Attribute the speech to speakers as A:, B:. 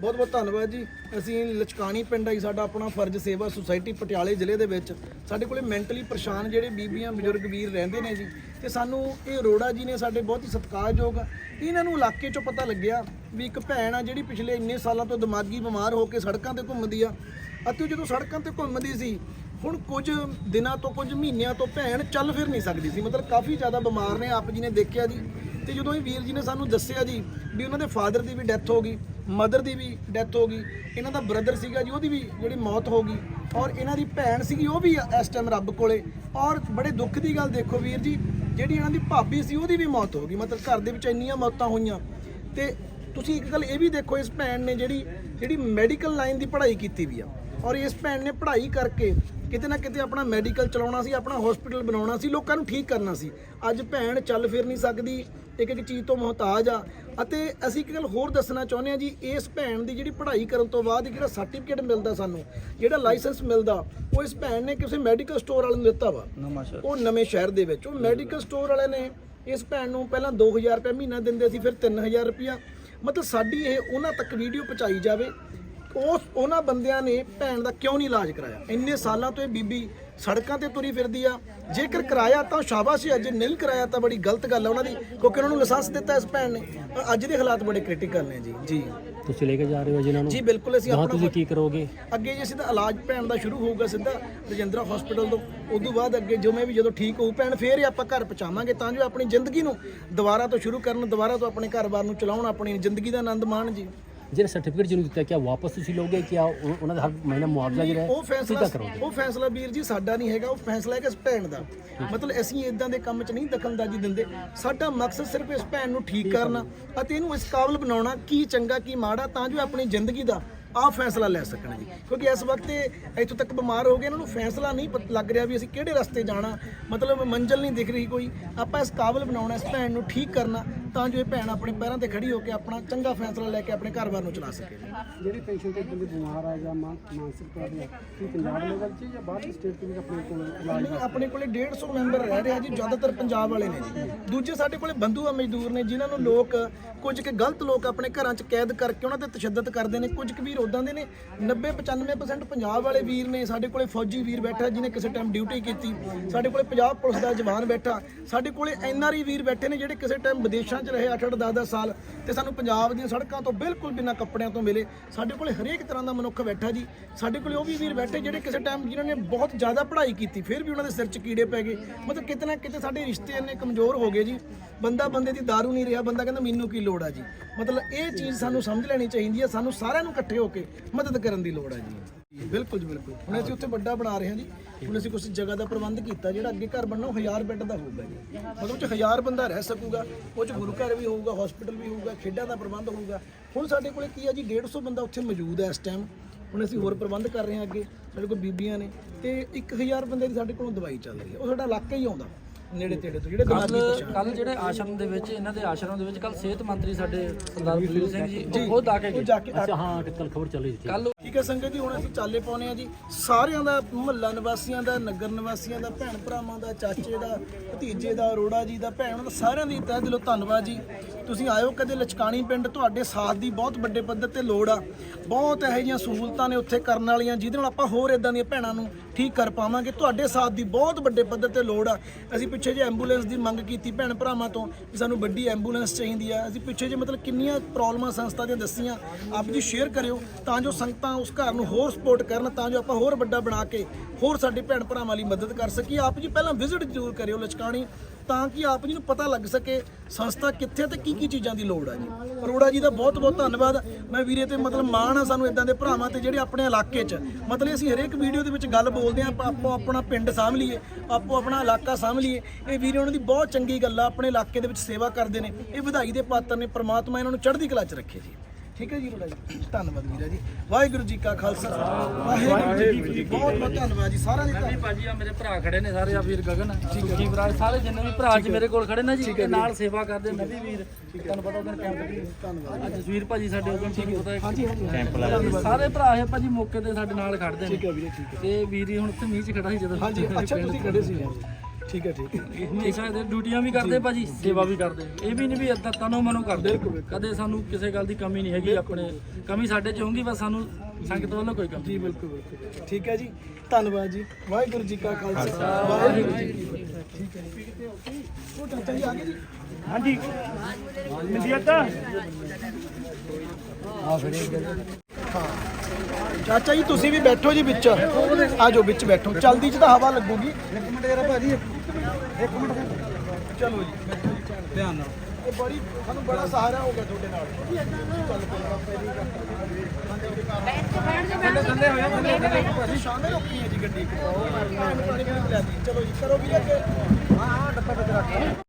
A: ਬਹੁਤ ਬਹੁਤ ਧੰਨਵਾਦ ਜੀ। ਅਸੀਂ ਲਚਕਾਣੀ ਪਿੰਡ ਆਈ ਸਾਡਾ ਆਪਣਾ ਫਰਜ਼ ਸੇਵਾ ਸੁਸਾਇਟੀ ਪਟਿਆਲੇ ਜ਼ਿਲ੍ਹੇ ਦੇ ਵਿੱਚ। ਸਾਡੇ ਕੋਲੇ ਮੈਂਟਲੀ ਪਰੇਸ਼ਾਨ ਜਿਹੜੇ ਬੀਬੀਆਂ, ਬਜ਼ੁਰਗ ਵੀਰ ਰਹਿੰਦੇ ਨੇ ਜੀ, ਤੇ ਸਾਨੂੰ ਇਹ ਅਰੋੜਾ ਜੀ ਨੇ ਸਾਡੇ ਬਹੁਤ ਹੀ ਸਤਿਕਾਰਯੋਗ ਆ। ਇਹਨਾਂ ਨੂੰ ਇਲਾਕੇ 'ਚੋਂ ਪਤਾ ਲੱਗਿਆ ਵੀ ਇੱਕ ਭੈਣ ਆ ਜਿਹੜੀ ਪਿਛਲੇ ਇੰਨੇ ਸਾਲਾਂ ਤੋਂ ਦਿਮਾਗੀ ਬਿਮਾਰ ਹੋ ਕੇ ਸੜਕਾਂ ਤੇ ਘੁੰਮਦੀ ਆ। ਅਤੇ ਉਹ ਜਦੋਂ ਸੜਕਾਂ ਤੇ ਘੁੰਮਦੀ ਸੀ, ਹੁਣ ਕੁਝ ਦਿਨਾਂ ਤੋਂ, ਕੁਝ ਮਹੀਨਿਆਂ ਤੋਂ ਭੈਣ ਚੱਲ ਫਿਰ ਨਹੀਂ ਸਕਦੀ ਸੀ। ਮਤਲਬ ਕਾਫੀ ਜ਼ਿਆਦਾ ਬਿਮਾਰ ਨੇ, ਆਪ ਜੀ ਨੇ ਦੇਖਿਆ ਜੀ। ਤੇ ਜਦੋਂ ਇਹ ਵੀਰ ਜੀ ਨੇ ਸਾਨੂੰ ਦੱਸਿਆ ਜੀ ਵੀ ਉਹਨਾਂ ਦੇ ਫਾਦਰ ਦੀ ਵੀ ਡੈਥ ਹੋ ਗਈ, ਮਦਰ ਦੀ ਵੀ ਡੈਥ ਹੋ ਗਈ, ਇਹਨਾਂ ਦਾ ਬ੍ਰਦਰ ਸੀਗਾ ਜੀ, ਉਹਦੀ ਵੀ ਜਿਹੜੀ ਮੌਤ ਹੋ ਗਈ ਔਰ ਇਹਨਾਂ ਦੀ ਭੈਣ ਸੀਗੀ, ਉਹ ਵੀ ਇਸ ਟਾਈਮ ਰੱਬ ਕੋਲੇ ਔਰ ਬੜੇ ਦੁੱਖ ਦੀ ਗੱਲ ਦੇਖੋ ਵੀਰ ਜੀ, ਜਿਹੜੀ ਇਹਨਾਂ ਦੀ ਭਾਬੀ ਸੀ, ਉਹਦੀ ਵੀ ਮੌਤ ਹੋ ਗਈ, ਮਤਲਬ ਘਰ ਦੇ ਵਿੱਚ ਇੰਨੀਆਂ ਮੌਤਾਂ ਹੋਈਆਂ। ਤੇ ਤੁਸੀਂ ਇੱਕ ਗੱਲ ਇਹ ਵੀ ਦੇਖੋ, ਇਸ ਭੈਣ ਨੇ ਜਿਹੜੀ ਜਿਹੜੀ ਮੈਡੀਕਲ ਲਾਈਨ ਦੀ ਪੜ੍ਹਾਈ ਕੀਤੀ ਵੀ ਆ ਔਰ ਇਸ ਭੈਣ ਨੇ ਪੜ੍ਹਾਈ ਕਰਕੇ ਕਿਤੇ ਨਾ ਕਿਤੇ ਆਪਣਾ ਮੈਡੀਕਲ ਚਲਾਉਣਾ ਸੀ ਆਪਣਾ ਹਸਪੀਟਲ ਬਣਾਉਣਾ ਸੀ ਲੋਕਾਂ ਨੂੰ ਠੀਕ ਕਰਨਾ ਸੀ। ਅੱਜ ਭੈਣ ਚੱਲ ਫਿਰ ਨਹੀਂ ਸਕਦੀ ਇੱਕ ਇੱਕ ਚੀਜ਼ ਤੋਂ ਮੁਹਤਾਜ ਆ। ਅਤੇ ਅਸੀਂ ਇੱਕ ਗੱਲ ਹੋਰ ਦੱਸਣਾ ਚਾਹੁੰਦੇ ਆ ਜੀ ਇਸ ਭੈਣ ਦੀ ਜਿਹੜੀ ਪੜ੍ਹਾਈ ਕਰਨ ਤੋਂ ਬਾਅਦ ਜਿਹੜਾ ਸਰਟੀਫਿਕੇਟ ਮਿਲਦਾ ਸਾਨੂੰ ਜਿਹੜਾ ਲਾਇਸੈਂਸ ਮਿਲਦਾ ਉਹ ਇਸ ਭੈਣ ਨੇ ਕਿਸੇ ਮੈਡੀਕਲ ਸਟੋਰ ਵਾਲੇ ਨੂੰ ਦਿੱਤਾ ਵਾ। ਉਹ ਨਵੇਂ ਸ਼ਹਿਰ ਦੇ ਵਿੱਚ ਉਹ ਮੈਡੀਕਲ ਸਟੋਰ ਵਾਲੇ ਨੇ ਇਸ ਭੈਣ ਨੂੰ ਪਹਿਲਾਂ 2000 ਰੁਪਏ ਮਹੀਨਾ ਦਿੰਦੇ ਸੀ ਫਿਰ 3000 ਰੁਪਇਆ। ਮਤਲਬ ਸਾਡੀ ਇਹ ਉਹਨਾਂ ਤੱਕ ਵੀਡੀਓ ਪਹੁੰਚਾਈ ਜਾਵੇ ਉਸ ਉਹਨਾਂ ਬੰਦਿਆਂ ਨੇ ਭੈਣ ਦਾ ਕਿਉਂ ਨਹੀਂ ਇਲਾਜ ਕਰਾਇਆ? ਇੰਨੇ ਸਾਲਾਂ ਤੋਂ ਇਹ ਬੀਬੀ ਸੜਕਾਂ ਤੇ ਤੁਰੀ ਫਿਰਦੀ ਆ। ਜੇਕਰ ਕਰਾਇਆ ਤਾਂ ਸ਼ਾਬਾਸ਼ ਹੈ ਜੇ ਨਹੀਂ ਕਰਾਇਆ ਤਾਂ ਬੜੀ ਗਲਤ ਗੱਲ ਹੈ ਉਹਨਾਂ ਦੀ ਕਿਉਂਕਿ ਉਹਨਾਂ ਨੂੰ ਲਾਇਸੈਂਸ ਦਿੱਤਾ ਇਸ ਭੈਣ ਨੇ। ਅੱਜ ਦੇ ਹਾਲਾਤ ਬੜੇ ਕ੍ਰਿਟੀਕਲ ਨੇ ਜੀ ਜੀ।
B: ਤੁਸੀਂ ਲੈ ਕੇ ਜਾ ਰਹੇ ਹੋ ਜਿਨ੍ਹਾਂ ਨੂੰ?
A: ਜੀ ਬਿਲਕੁਲ ਅਸੀਂ ਆਪਣਾ
B: ਤੁਸੀਂ ਕੀ ਕਰੋਗੇ?
A: ਅੱਗੇ ਜੇ ਸਿੱਧਾ ਇਲਾਜ ਭੈਣ ਦਾ ਸ਼ੁਰੂ ਹੋਊਗਾ ਸਿੱਧਾ ਰਜਿੰਦਰਾ ਹਸਪੀਟਲ ਤੋਂ ਉਦੋਂ ਬਾਅਦ ਅੱਗੇ ਜਿਵੇਂ ਵੀ ਜਦੋਂ ਠੀਕ ਹੋਊ ਭੈਣ ਫੇਰ ਹੀ ਆਪਾਂ ਘਰ ਪਹੁੰਚਾਵਾਂਗੇ ਤਾਂ ਜੋ ਆਪਣੀ ਜ਼ਿੰਦਗੀ ਨੂੰ ਦੁਬਾਰਾ ਤੋਂ ਸ਼ੁਰੂ ਕਰਨ ਦੁਬਾਰਾ ਤੋਂ ਆਪਣੇ ਘਰ-ਬਾਰ ਨੂੰ ਚਲਾਉਣ ਆਪਣੀ ਜ਼ਿੰਦਗੀ ਦਾ ਆਨੰਦ ਮਾਣ ਜੀ।
B: ਜਿਹੜਾ ਸਰਟੀਫਿਕੇਟ ਜਿਹਨੂੰ ਦਿੱਤਾ ਕਿਆ ਵਾਪਸ ਤੁਸੀਂ ਲਓਗੇ ਉਹ- ਉਹਨਾਂ ਦਾ ਹਰ ਮਹੀਨਾ ਮੁਆਵਜ਼ਾ ਜਿਹੜਾ ਹੈ
A: ਉਹ ਫੈਸਲਾ ਉਹ ਫੈਸਲਾ ਵੀਰ ਜੀ ਸਾਡਾ ਨਹੀਂ ਹੈਗਾ ਉਹ ਫੈਸਲਾ ਹੈ ਕਿ ਇਸ ਭੈਣ ਦਾ। ਮਤਲਬ ਅਸੀਂ ਇਦਾਂ ਦੇ ਕੰਮ 'ਚ ਨਹੀਂ ਦਖਲਅੰਦਾਜ਼ੀ ਦਿੰਦੇ। ਸਾਡਾ ਮਕਸਦ ਸਿਰਫ ਇਸ ਭੈਣ ਨੂੰ ਠੀਕ ਕਰਨਾ ਅਤੇ ਇਹਨੂੰ ਇਸ ਕਾਬਲ ਬਣਾਉਣਾ ਕੀ ਚੰਗਾ ਕੀ ਮਾੜਾ ਤਾਂ ਜੋ ਆਪਣੀ ਜ਼ਿੰਦਗੀ ਦਾ ਆਹ ਫੈਸਲਾ ਲੈ ਸਕਣ ਜੀ। ਕਿਉਂਕਿ ਇਸ ਵਕਤ ਇੱਥੋਂ ਤੱਕ ਬਿਮਾਰ ਹੋ ਗਏ ਇਹਨਾਂ ਨੂੰ ਫੈਸਲਾ ਨਹੀਂ ਪਤ- ਲੱਗ ਰਿਹਾ ਵੀ ਅਸੀਂ ਕਿਹੜੇ ਰਸਤੇ ਜਾਣਾ। ਮਤਲਬ ਮੰਜ਼ਲ ਨਹੀਂ ਦਿਖ ਰਹੀ ਕੋਈ। ਆਪਾਂ ਇਸ ਕਾਬਲ ਬਣਾਉਣਾ ਇਸ ਭੈਣ ਨੂੰ ਠੀਕ ਕਰਨਾ ਤਾਂ ਜੋ ਇਹ ਭੈਣ ਆਪਣੇ ਪੈਰਾਂ ਤੇ ਖੜੀ ਹੋ ਕੇ ਆਪਣਾ ਚੰਗਾ ਫੈਸਲਾ ਲੈ ਕੇ ਆਪਣੇ ਘਰ-ਬਾਰ ਨੂੰ ਚਲਾ ਸਕੇ।
C: ਜਿਹੜੀ ਪੇਸ਼ੈਂਟ ਇੱਕ ਬੰਦੇ ਬਿਮਾਰ ਆ ਜਾਂ ਮਾਨ- ਮਾਨਸਿਕ ਤੌਰ ਤੇ ਕੀ ਪੰਜਾਬ ਲੈਵਲ 'ਚ ਜਾਂ ਬਾਹਰ ਸਟੇਟ ਤੋਂ ਵੀ ਆਪਣੇ ਕੋਲ ਇਲਾਜ
A: ਨਹੀਂ, ਆਪਣੇ ਕੋਲੇ 150 ਮੈਂਬਰ ਰਹਿ ਰਹੇ ਆ ਜੀ ਜ਼ਿਆਦਾਤਰ ਪੰਜਾਬ ਵਾਲੇ ਨੇ ਜੀ। ਦੂਜੇ ਸਾਡੇ ਕੋਲੇ ਬੰਧੂ ਆ ਮਜ਼ਦੂਰ ਨੇ ਜਿਨ੍ਹਾਂ ਨੂੰ ਲੋਕ ਕੁਝ ਕਿ ਗਲਤ ਲੋਕ ਆਪਣੇ ਘਰਾਂ 'ਚ ਕੈਦ ਕਰਕੇ ਉਹਨਾਂ ਤੇ ਤਸ਼ੱਦਦ ਕਰਦੇ ਨੇ ਕੁਝ ਕੁ ਵੀਰ ਉਦਾਂ ਦੇ ਨੇ। 90 95% ਪੰਜਾਬ ਵਾਲੇ ਵੀਰ ਨੇ ਸਾਡੇ ਕੋਲੇ ਫੌਜੀ ਵੀਰ ਬੈਠਾ, ਜਿਹਨੇ ਕਿਸੇ ਟਾਈਮ ਡਿਊਟੀ ਕੀਤੀ। ਸਾਡੇ ਕੋਲੇ ਪੰਜਾਬ ਪੁਲਿਸ ਦਾ ਜਵਾਨ ਬੈਠਾ। ਸਾਡੇ ਕੋਲੇ ਐਨਆਰਆਈ ਵੀਰ ਬੈਠੇ ਨੇ ਜਿਹੜੇ ਕਿਸੇ ਟਾਈਮ ਵਿਦੇਸ਼ਾਂ 'ਚ ਰਹੇ 8-8 10-10 ਸਾਲ ਤੇ ਸਾਨੂੰ ਪੰਜਾਬ ਦੀਆਂ ਸੜਕਾਂ ਤੋਂ ਬਿਲਕੁਲ ਬਿਨਾਂ ਕੱਪੜਿਆਂ ਤੋਂ ਮਿਲੇ। ਸਾਡੇ ਕੋਲੇ ਹਰੇਕ ਤਰ੍ਹਾਂ ਦਾ ਮਨੁੱਖ ਬੈਠਾ ਜੀ। ਸਾਡੇ ਕੋਲੇ ਉਹ ਵੀ ਵੀਰ ਬੈਠੇ ਜਿਹੜੇ ਕਿਸੇ ਟਾਈਮ ਜਿਨ੍ਹਾਂ ਨੇ ਬਹੁਤ ਜ਼ਿਆਦਾ ਪੜ੍ਹਾਈ ਕੀਤੀ, ਫਿਰ ਵੀ ਉਹਨਾਂ ਦੇ ਸਿਰ 'ਚ ਕੀੜੇ ਪੈ ਗਏ। ਮਤਲਬ ਕਿਤੇ ਨਾ ਕਿਤੇ ਸਾਡੇ ਰਿਸ਼ਤੇ ਇੰਨੇ ਕਮਜ਼ੋਰ ਹੋ ਗਏ ਜੀ। ਬੰਦਾ ਬੰਦੇ ਦੀ दारू ਨਹੀਂ ਰਿਹਾ, ਬੰਦਾ ਕਹਿੰਦਾ ਮੈਨੂੰ ਕੀ ਲੋੜ ਆ ਜੀ? ਮਤਲਬ ਇਹ ਚੀਜ਼ ਸਾਨੂੰ ਸਮਝ ਲੈਣੀ ਚਾਹੀਦੀ ਹੈ ਸਾਨੂੰ ਸਾਰਿਆਂ ਨੂੰ ਇਕੱਠੇ ਹੋ ਕੇ ਮਦਦ ਕਰਨ ਦੀ ਲੋੜ ਹੈ ਜੀ। ਬਿਲਕੁਲ ਜੀ, ਬਿਲਕੁਲ। ਹੁਣ ਅਸੀਂ ਉੱਥੇ ਵੱਡਾ ਬਣਾ ਰਹੇ ਹਾਂ ਜੀ। ਹੁਣ ਅਸੀਂ ਕੁਝ ਜਗ੍ਹਾ ਦਾ ਪ੍ਰਬੰਧ ਕੀਤਾ, ਜਿਹੜਾ ਅੱਗੇ ਘਰ ਬਣਨਾ, ਉਹ 1000 ਬੈੱਡ ਦਾ ਹੋਊਗਾ ਜੀ। ਮਤਲਬ ਉਹ 'ਚ 1000 ਬੰਦਾ ਰਹਿ ਸਕੂਗਾ, ਉਹ 'ਚ ਗੁਰੂ ਘਰ ਵੀ ਹੋਊਗਾ ਹਸਪੀਟਲ ਵੀ ਹੋਊਗਾ, ਖੇਡਾਂ ਦਾ ਪ੍ਰਬੰਧ ਹੋਊਗਾ। ਹੁਣ ਸਾਡੇ ਕੋਲੇ ਕੀ ਆ ਜੀ 150 ਬੰਦਾ ਉੱਥੇ ਮੌਜੂਦ ਹੈ ਇਸ ਟਾਈਮ ਹੁਣ ਅਸੀਂ ਹੋਰ ਪ੍ਰਬੰਧ ਕਰ ਰਹੇ ਹਾਂ ਅੱਗੇ, ਸਾਡੇ ਕੋਲ ਬੀਬੀਆਂ ਨੇ। ਤੇ 1000 ਬੰਦੇ ਦੀ ਸਾਡੇ ਕੋਲੋਂ ਦਵਾਈ ਚੱਲ ਰਹੀ ਹੈ। ਉਹ ਸਾਡਾ ਇਲਾਕਾ ਹੀ ਆਉਂਦਾ। ਨੇੜੇ ਤੇੜੇ ਤੋਂ ਜਿਹੜੇ ਦਿਮਾਗੀ ਪਛਾਣ
D: ਕੱਲ ਜਿਹੜੇ ਆਸ਼ਰਮ ਦੇ ਵਿੱਚ ਇਹਨਾਂ ਦੇ ਆਸ਼ਰਮ ਦੇ ਵਿੱਚ ਕੱਲ ਸਿਹਤ ਮੰਤਰੀ ਸਾਡੇ ਸਰਦਾਰ ਬਲਵੀਰ ਸਿੰਘ ਜੀ ਉਹ ਖੁਦ ਆ ਕੇ
A: ਉਹ
D: ਗਏ
A: ਜਾ ਕੇ
B: ਅੱਛਾ ਹਾਂ ਕਿ ਕੱਲ ਖਬਰ ਚੱਲ ਰਹੀ ਸੀ।
D: ਕੱਲ
A: ਠੀਕ ਹੈ ਸੰਗਤ ਜੀ ਹੁਣ ਅਸੀਂ ਚਾਲੇ ਪਾਉਨੇ ਆ ਜੀ। ਸਾਰਿਆਂ ਦਾ ਮੁਹੱਲਾ ਨਿਵਾਸੀਆਂ ਦਾ ਨਗਰ ਨਿਵਾਸੀਆਂ ਦਾ ਭੈਣ ਭਰਾਵਾਂ ਦਾ ਚਾਚੇ ਦਾ ਭਤੀਜੇ ਦਾ ਅਰੋੜਾ ਜੀ ਦਾ ਭੈਣ ਦਾ ਸਾਰਿਆਂ ਦੀ ਤਹਿ ਦਿਲੋਂ ਧੰਨਵਾਦ ਜੀ। ਤੁਸੀਂ ਆਇਓ ਕਦੇ ਲਚਕਾਣੀ ਪਿੰਡ ਤੁਹਾਡੇ ਸਾਥ ਦੀ ਬਹੁਤ ਵੱਡੇ ਪੱਧਰ ਤੇ ਲੋੜ ਆ। ਬਹੁਤ ਇਹੋ ਜਿਹੀਆਂ ਸਹੂਲਤਾਂ ਨੇ ਉੱਥੇ ਕਰਨ ਵਾਲੀਆਂ ਜਿਹਦੇ ਨਾਲ ਆਪਾਂ ਹੋਰ ਇਦਾਂ ਦੀਆਂ ਭੈਣਾਂ ਨੂੰ ਠੀਕ ਕਰ ਪਾਵਾਂਗੇ। ਤੁਹਾਡੇ ਸਾਥ ਦੀ ਬਹੁਤ ਵੱਡੇ ਪੱਧਰ ਤੇ ਲੋੜ ਆ। ਅਸੀਂ ਪਿੱਛੇ ਜੇ ਐਂਬੂਲੈਂਸ ਦੀ ਮੰਗ ਕੀਤੀ ਭੈਣ ਭਰਾਵਾਂ ਤੋਂ ਵੀ ਸਾਨੂੰ ਵੱਡੀ ਐਂਬੂਲੈਂਸ ਚਾਹੀਦੀ ਆ। ਅਸੀਂ ਪਿੱਛੇ ਜੇ ਮਤਲਬ ਕਿੰਨੀਆਂ ਪ੍ਰੋਬਲਮਾਂ ਸੰਸਥਾ ਦੀਆਂ ਦੱਸੀਆਂ, ਆਪ ਜੀ ਸ਼ੇਅਰ ਕਰਿਓ, ਤਾਂ ਜੋ ਸੰਗਤਾਂ ਉਸ ਘਰ ਨੂੰ ਹੋਰ ਸਪੋਰਟ ਕਰਨ, ਤਾਂ ਜੋ ਆਪਾਂ ਹੋਰ ਵੱਡਾ ਬਣਾ ਕੇ ਹੋਰ ਸਾਡੇ ਭੈਣ ਭਰਾਵਾਂ ਲਈ ਮਦਦ ਕਰ ਸਕੀਏ। ਆਪ ਜੀ ਪਹਿਲਾਂ ਵਿਜ਼ਿਟ ਜ਼ਰੂਰ ਕਰਿਓ ਲਚਕਾਣੀ। ਤਾਂ ਕਿ ਆਪ ਜੀ ਨੂੰ ਪਤਾ ਲੱਗ ਸਕੇ ਸੰਸਥਾ ਕਿੱਥੇ ਤੇ ਕੀ ਕੀ ਚੀਜ਼ਾਂ ਦੀ ਲੋੜ ਆ ਜੀ। ਅਰੋੜਾ ਜੀ ਦਾ ਬਹੁਤ ਬਹੁਤ ਧੰਨਵਾਦ। ਮੈਂ ਵੀਰੇ ਤੇ ਮਤਲਬ ਮਾਣ ਆ ਸਾਨੂੰ ਇਦਾਂ ਦੇ ਭਰਾਵਾਂ ਤੇ ਜਿਹੜੇ ਆਪਣੇ ਇਲਾਕੇ 'ਚ। ਮਤਲਬ ਅਸੀਂ ਹਰੇਕ ਵੀਡੀਓ ਦੇ ਵਿੱਚ ਗੱਲ ਬੋਲਦੇ ਆਂ ਆਪੋ ਆਪਣਾ ਪਿੰਡ ਸਾਂਭ ਲਈਏ, ਆਪੋ ਆਪਣਾ ਇਲਾਕਾ ਸਾਂਭ ਲਈਏ। ਇਹ ਵੀਰੇ ਉਹਨਾਂ ਦੀ ਬਹੁਤ ਚੰਗੀ ਗੱਲ ਆ, ਆਪਣੇ ਇਲਾਕੇ ਦੇ ਵਿੱਚ ਸੇਵਾ ਕਰਦੇ ਨੇ। ਇਹ ਵਧਾਈ ਦੇ ਪਾਤਰ ਨੇ, ਪ੍ਰਮਾਤਮਾ ਇਹਨਾਂ ਨੂੰ ਚੜ੍ਹਦੀ ਕਲਾ 'ਚ ਰੱਖੇ ਜੀ। ਠੀਕ ਹੈ ਜੀ ਅਰੋੜਾ ਜੀ? ਧੰਨਵਾਦ ਵੀਰਾ ਜੀ। ਵਾਹਿਗੁਰੂ ਜੀ ਕਾ ਖਾਲਸਾ। ਵਾਹਿਗੁਰੂ ਜੀ ਕੀ ਫਤਿਹ। ਬਹੁਤ ਬਹੁਤ ਧੰਨਵਾਦ ਜੀ ਸਾਰਿਆਂ ਦੀ। ਧੰਨਵਾਦ
D: ਭਾਜੀ ਆ ਮੇਰੇ ਭਰਾ ਖੜੇ ਨੇ ਸਾਰੇ ਆ ਵੀਰ ਗਗਨ ਸੁਖੀ ਵਿਰਾਜ ਸਾਰੇ ਜਿੰਨੇ ਵੀ ਭਰਾ ਜੀ ਮੇਰੇ ਕੋਲ ਖੜੇ ਨੇ ਜੀ ਤੇ ਨਾਲ ਸੇਵਾ ਕਰਦੇ ਨਵੀ ਵੀਰ। ਤੁਹਾਨੂੰ ਪਤਾ ਉਹਦਾ ਕੈਂਪ ਦੀ ਧੰਨਵਾਦ। ਅੱਜ ਜਸਵੀਰ ਭਾਜੀ ਸਾਡੇ ਉਦੋਂ ਠੀਕ ਪਤਾ ਹਾਂਜੀ ਹਾਂਜੀ। ਸਾਰੇ ਭਰਾ ਹੈ ਭਾਜੀ ਮੌਕੇ ਤੇ ਸਾਡੇ ਨਾਲ ਖੜਦੇ ਨੇ।
A: ਠੀਕ ਹੈ ਵੀਰੇ ਠੀਕ ਹੈ।
D: ਤੇ ਵੀਰ ਹੁਣ ਉੱਥੇ ਮੀਂਹ ਚ ਖੜਾ ਸੀ ਜਦੋਂ
A: ਹਾਂਜੀ ਅੱਛਾ ਤੁਸੀਂ ਖੜੇ ਸੀ। ਠੀਕ ਹੈ ਠੀਕ ਹੈ।
D: ਹਮੇਸ਼ਾ ਇਹਦੇ ਡਿਊਟੀਆਂ ਵੀ ਕਰਦੇ ਭਾਜੀ ਸੇਵਾ ਵੀ ਕਰਦੇ। ਇਹ ਵੀ ਨਹੀਂ ਵੀ ਏਦਾਂ ਤਨੋ ਮਨੋ ਕਰਦੇ। ਕਦੇ ਸਾਨੂੰ ਕਿਸੇ ਗੱਲ ਦੀ ਕਮੀ ਨਹੀਂ ਹੈਗੀ ਆਪਣੇ ਕਮੀ ਸਾਡੇ ਚ ਹੋਊਗੀ ਬਸ ਸਾਨੂੰ ਸੰਗਤ ਵੱਲੋਂ ਕੋਈ ਕਮੀ
A: ਜੀ ਬਿਲਕੁਲ ਬਿਲਕੁਲ। ਠੀਕ ਹੈ ਜੀ। ਧੰਨਵਾਦ ਜੀ। ਵਾਹਿਗੁਰੂ ਜੀ ਕਾ ਖਾਲਸਾ। ਵਾਹਿਗੁਰੂ ਜੀ ਕੀ ਫਤਿਹ। ਠੀਕ ਹੈ ਜੀ ਉਹ ਚਾਚਾ ਜੀ ਆ ਗਏ ਜੀ?
C: ਹਾਂਜੀ।
A: ਹਾਂ। ਚਾਚਾ ਜੀ ਤੁਸੀਂ ਵੀ ਬੈਠੋ ਜੀ ਵਿੱਚ। ਆ ਜਾਓ ਵਿੱਚ ਬੈਠੋ। ਚਲਦੀ ਚ ਤਾਂ ਹਵਾ ਲੱਗੂਗੀ। ਇੱਕ ਮਿੰਟ ਜਰਾ ਭਾਜੀ ਇੱਕ ਮਿੰਟ। ਚਲੋ ਜੀ ਧਿਆਨ ਨਾਲ। ਇਹ ਬੜੀ ਸਾਨੂੰ ਬੜਾ ਸਹਾਰਾ ਹੋ ਗਿਆ ਤੁਹਾਡੇ ਨਾਲ। ਚੱਲ ਥੱਲੇ ਹੋਇਆ ਥੱਲੇ ਭਾਜੀ। ਸ਼ਾਮੇ ਰੋਕੀ ਹੈ ਜੀ ਗੱਡੀ ਚਲੋ ਜੀ ਕਰੋ ਵੀ ਅੱਗੇ ਹਾਂ ਹਾਂ ਡੱਬਾ ਵਿੱਚ ਰੱਖ